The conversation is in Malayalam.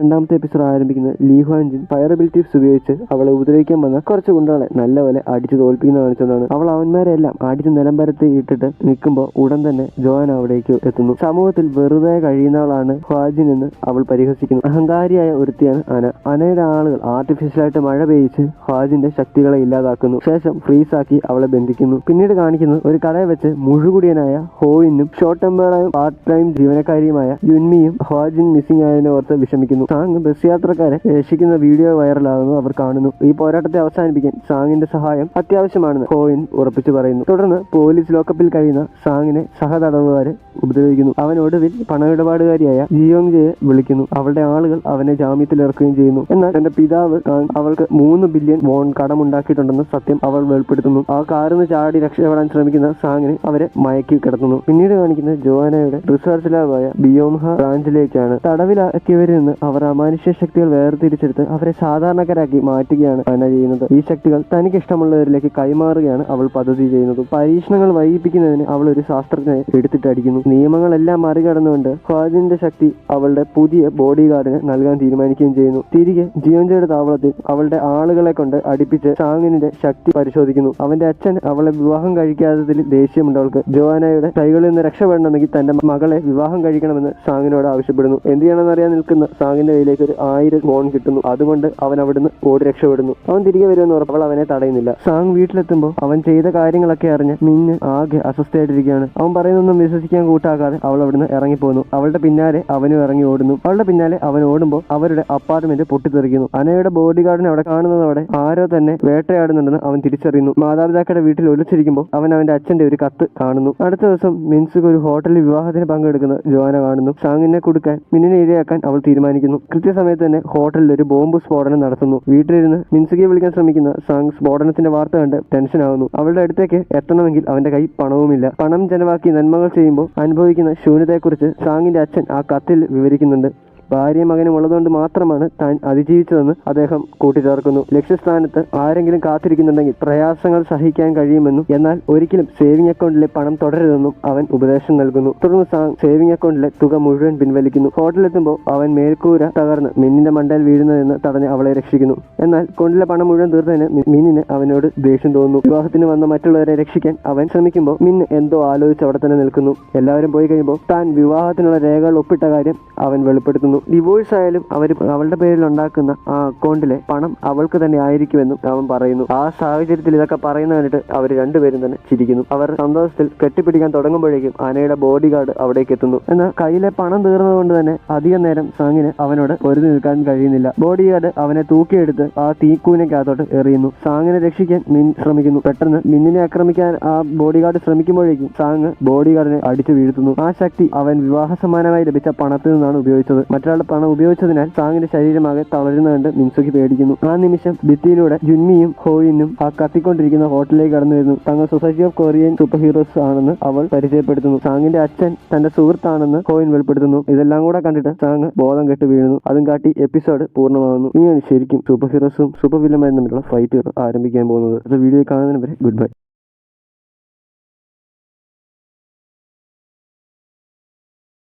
രണ്ടാമത്തെ എപ്പിസോഡ് ആരംഭിക്കുന്നത് ലീ ഹ്വാൻജിൻ ഫയർ അബിലിറ്റീസ് ഉപയോഗിച്ച് അവളെ ഉപദ്രവിക്കാൻ വന്ന കുറച്ച് ഗുണ്ടകളെ നല്ലപോലെ അടിച്ചു തോൽപ്പിക്കുന്ന കാണിച്ചതാണ്. അവൾ അവന്മാരെ എല്ലാം അടിച്ച് നിലംപരത്തി ഇട്ടിട്ട് നിൽക്കുമ്പോൾ ഉടൻ തന്നെ ജോൻ അവിടേക്ക് എത്തുന്നു. സമൂഹത്തിൽ വെറുതെ കഴിയുന്നവളാണ് ഹാജിൻ എന്ന് അവൾ പരിഹസിക്കുന്നു. അഹങ്കാരിയായ ഒരുത്തിയാണ് അന. അനയുടെ ആളുകൾ ആർട്ടിഫിഷ്യലായിട്ട് മഴ പെയ്യിച്ച് ഹാജിന്റെ ശക്തികളെ ഇല്ലാതാക്കുന്നു. ശേഷം ഫ്രീസാക്കി അവളെ ബന്ധിക്കുന്നു. പിന്നീട് കാണിക്കുന്നു ഒരു കടയിൽ വെച്ച് മുഴുകുടിയനായ ഹോയിനും ഷോർട്ട് ടെമ്പേർഡായും പാർട്ട് ടൈം ജീവനക്കാരിയുമായ യുൻമിയും ഹാജിൻ മിസ്സിംഗ് ആയതിനെ ഓർത്ത് വിഷമിക്കുന്നു. സാങ് ബസ് യാത്രക്കാരെ രക്ഷിക്കുന്ന വീഡിയോ വൈറലാകുന്നു അവർ കാണുന്നു. ഈ പോരാട്ടത്തെ അവസാനിപ്പിക്കാൻ സാങ്ങിന്റെ സഹായം അത്യാവശ്യമാണെന്ന് കോയിൻ ഉറപ്പിച്ചു പറയുന്നു. തുടർന്ന് പോലീസ് ലോക്കപ്പിൽ കഴിയുന്ന സാങ്ങിനെ സഹതടവുകാരെ ഉപദ്രവിക്കുന്നു. അവൻ ഒടുവിൽ പണമിടപാടുകാരിയായ ജിയോങ് ജയെ വിളിക്കുന്നു. അവളുടെ ആളുകൾ അവനെ ജാമ്യത്തിൽ ഇറക്കുകയും ചെയ്യുന്നു. എന്നാൽ തന്റെ പിതാവ് അവൾക്ക് മൂന്ന് ബില്യൺ വോൺ കടമുണ്ടാക്കിയിട്ടുണ്ടെന്ന സത്യം അവൾ വെളിപ്പെടുത്തുന്നു. ആ കാറിന്ന് ചാടി രക്ഷപ്പെടാൻ ശ്രമിക്കുന്ന സാങ്ങിനെ അവരെ മയക്കി കിടത്തുന്നു. പിന്നീട് കാണിക്കുന്ന ജോവാനയുടെ റിസർച്ച് ലാബായ ബിയോംഹ ബ്രാഞ്ചിലേക്കാണ് തടവിലാക്കിയവരിൽ നിന്ന് അവർ അമാനുഷ്യ ശക്തികൾ വേർതിരിച്ചെടുത്ത് അവരെ സാധാരണക്കാരാക്കി മാറ്റുകയാണ് അന ചെയ്യുന്നത്. ഈ ശക്തികൾ തനിക്ക് ഇഷ്ടമുള്ളവരിലേക്ക് കൈമാറുകയാണ് അവൾ പദ്ധതി ചെയ്യുന്നത്. പരീക്ഷണങ്ങൾ വൈകിപ്പിക്കുന്നതിന് അവൾ ഒരു ശാസ്ത്രജ്ഞനെ എടുത്തിട്ടടിക്കുന്നു നിയമങ്ങളെല്ലാം മറികടന്നുകൊണ്ട് ഫാദിന്റെ ശക്തി അവളുടെ പുതിയ ബോഡി ഗാർഡിന് നൽകാൻ തീരുമാനിക്കുകയും ചെയ്യുന്നു. തിരികെ ജിയോഞ്ചയുടെ താവളത്തിൽ അവളുടെ ആളുകളെ കൊണ്ട് അടുപ്പിച്ച് ചാങ്ങിന്റെ ശക്തി പരിശോധിക്കുന്നു. അവന്റെ അച്ഛൻ അവളെ വിവാഹം കഴിക്കാത്തതിൽ ദേഷ്യമുണ്ട് അവൾക്ക്. ജോവാനയുടെ കൈകളിൽ നിന്ന് രക്ഷപ്പെടണമെങ്കിൽ തന്റെ മകളെ വിവാഹം കഴിക്കണമെന്ന് സാങ്ങിനോട് ആവശ്യപ്പെടുന്നു. എന്ത് ചെയ്യണമെന്ന് അറിയാൻ നിൽക്കുന്ന സാങ്ങിന്റെ കയ്യിലേക്ക് ഒരു ആയിരം ഫോൺ കിട്ടുന്നു. അതുകൊണ്ട് അവൻ അവിടുന്ന് ഓടി രക്ഷപ്പെടുന്നു. അവൻ തിരികെ വരുമെന്ന് ഉറപ്പവൾ അവനെ തടയുന്നില്ല. സാങ് വീട്ടിലെത്തുമ്പോൾ അവൻ ചെയ്ത കാര്യങ്ങളൊക്കെ അറിഞ്ഞ് മിഞ്ഞ് ആകെ അസ്വസ്ഥയായിട്ടിരിക്കുകയാണ്. അവൻ പറയുന്നൊന്നും വിശ്വസിക്കാൻ കൂട്ടാക്കാതെ അവൾ അവിടുന്ന് ഇറങ്ങിപ്പോന്നു. അവളുടെ പിന്നാലെ അവനും ഇറങ്ങി ഓടുന്നു. അവളുടെ പിന്നാലെ അവൻ ഓടുമ്പോൾ അവരുടെ അപ്പാർട്ട്മെന്റ് പൊട്ടിത്തെറിക്കുന്നു. അനയുടെ ബോഡി ഗാർഡിനെ അവിടെ കാണുന്നതോടെ ആരോ തന്നെ വേട്ടയാടുന്നുണ്ടെന്ന് അവൻ തിരിച്ചറിയുന്നു. മാതാപിതാക്കളുടെ വീട്ടിൽ ഒളിച്ചിരിക്കുമ്പോൾ അവൻ അവന്റെ അച്ഛന്റെ ഒരു കത്ത് കാണുന്നു. അടുത്ത ദിവസം മിൻസുക്ക് ഒരു ഹോട്ടലിൽ വിവാഹത്തിന് പങ്കെടുക്കുന്ന ജോന കാണുന്നു. സാങ്ങിനെ കൊടുക്കാൻ മിന്നിനെ ഇരയാക്കാൻ അവൾ തീരുമാനിക്കുന്നു. കൃത്യസമയത്ത് തന്നെ ഹോട്ടലിൽ ഒരു ബോംബ് സ്ഫോടനം നടത്തുന്നു. വീട്ടിലിരുന്ന് മിൻസുകയെ വിളിക്കാൻ ശ്രമിക്കുന്ന സാങ് സ്ഫോടനത്തിന്റെ വാർത്ത കണ്ട് ആവുന്നു. അവളുടെ അടുത്തേക്ക് എത്തണമെങ്കിൽ അവന്റെ കൈ പണവുമില്ല. പണം ചെലവാക്കി നന്മകൾ ചെയ്യുമ്പോൾ അനുഭവിക്കുന്ന ശൂന്യതയെക്കുറിച്ച് സാങ്ങിന്റെ അച്ഛൻ ആ കത്തിൽ വിവരിക്കുന്നുണ്ട്. ഭാര്യയും മകനും ഉള്ളതുകൊണ്ട് മാത്രമാണ് താൻ അതിജീവിച്ചതെന്ന് അദ്ദേഹം കൂട്ടിച്ചേർക്കുന്നു. ലക്ഷ്യസ്ഥാനത്ത് ആരെങ്കിലും കാത്തിരിക്കുന്നുണ്ടെങ്കിൽ പ്രയാസങ്ങൾ സഹിക്കാൻ കഴിയുമെന്നും എന്നാൽ ഒരിക്കലും സേവിംഗ് അക്കൗണ്ടിലെ പണം തുടരുതെന്നും അവൻ ഉപദേശം നൽകുന്നു. തുടർന്ന് സാങ് സേവിംഗ് അക്കൗണ്ടിലെ തുക മുഴുവൻ പിൻവലിക്കുന്നു. ഹോട്ടലിലെത്തുമ്പോൾ അവൻ മേൽക്കൂര തകർന്ന് മിന്നിന്റെ മണ്ടയിൽ വീഴുന്നതെന്ന് തടഞ്ഞ് അവളെ രക്ഷിക്കുന്നു. എന്നാൽ കൊണ്ടിലെ പണം മുഴുവൻ തീർന്നതിന് മിന്നിന് അവനോട് ദേഷ്യം തോന്നുന്നു. വിവാഹത്തിന് വന്ന മറ്റുള്ളവരെ രക്ഷിക്കാൻ അവൻ ശ്രമിക്കുമ്പോൾ മിന്ന് എന്തോ ആലോചിച്ച് അവിടെ തന്നെ നിൽക്കുന്നു. എല്ലാവരും പോയി കഴിയുമ്പോൾ താൻ വിവാഹത്തിനുള്ള രേഖകൾ ഒപ്പിട്ട കാര്യം അവൻ വെളിപ്പെടുത്തുന്നു. ഡിവോഴ്സ് ആയാലും അവർ അവളുടെ പേരിൽ ഉണ്ടാക്കുന്ന ആ അക്കൗണ്ടിലെ പണം അവൾക്ക് തന്നെ ആയിരിക്കുമെന്നും അവൻ പറയുന്നു. ആ സാഹചര്യത്തിൽ ഇതൊക്കെ പറയുന്ന കണ്ടിട്ട് അവർ രണ്ടുപേരും തന്നെ ചിരിക്കുന്നു. അവർ സന്തോഷത്തിൽ കെട്ടിപ്പിടിക്കാൻ തുടങ്ങുമ്പോഴേക്കും ആനയുടെ ബോഡി ഗാർഡ് അവിടേക്ക് എത്തുന്നു. എന്നാൽ കയ്യിലെ പണം തീർന്നതുകൊണ്ട് തന്നെ അധികം നേരം സാങ്ങിന് അവനോട് പൊരുതി നിൽക്കാൻ കഴിയുന്നില്ല. ബോഡി ഗാർഡ് അവനെ തൂക്കിയെടുത്ത് ആ തീക്കൂനക്കകത്തോട്ട് എറിയുന്നു. സാങ്ങിനെ രക്ഷിക്കാൻ മിൻ ശ്രമിക്കുന്നു. പെട്ടെന്ന് മിന്നിനെ ആക്രമിക്കാൻ ആ ബോഡി ഗാർഡ് ശ്രമിക്കുമ്പോഴേക്കും സാങ് ബോഡി ഗാർഡിനെ അടിച്ചു വീഴ്ത്തുന്നു. ആ ശക്തി അവൻ വിവാഹ സമ്മാനമായി ലഭിച്ച പണത്തിൽ നിന്നാണ് ഉപയോഗിച്ചത്. മറ്റൊരാളുടെ പണം ഉപയോഗിച്ചതിനാൽ സാങ്ങിന്റെ ശരീരമാകെ തളരുന്ന കണ്ട് മിൻസുഖി പേടിക്കുന്നു. ആ നിമിഷം ഭിത്തിയിലൂടെ ജുൻമിയും ഹോയിനും ആ കത്തിക്കൊണ്ടിരിക്കുന്ന ഹോട്ടലിലേക്ക് കടന്നു വരുന്നു. തങ്ങൾ society of Korean super heroes ആണെന്ന് അവൾ പരിചയപ്പെടുത്തുന്നു. സാങ്ങിന്റെ അച്ഛൻ തന്റെ സുഹൃത്താണെന്ന് ഹോയിൻ വെളിപ്പെടുത്തുന്നു. ഇതെല്ലാം കൂടെ കണ്ടിട്ട് സാങ് ബോധം കെട്ട് വീഴുന്നു. അതും കാട്ടി എപ്പിസോഡ് പൂർണമാകുന്നു. ഇനിയാണ് ശരിക്കും സൂപ്പർ ഹീറോസും സൂപ്പർ വില്ലന്മാരും തമ്മിലുള്ള ഫൈറ്റ് ആരംഭിക്കാൻ പോകുന്നത്. വീഡിയോ കാണുന്നതിന് വരെ ഗുഡ് ബൈ.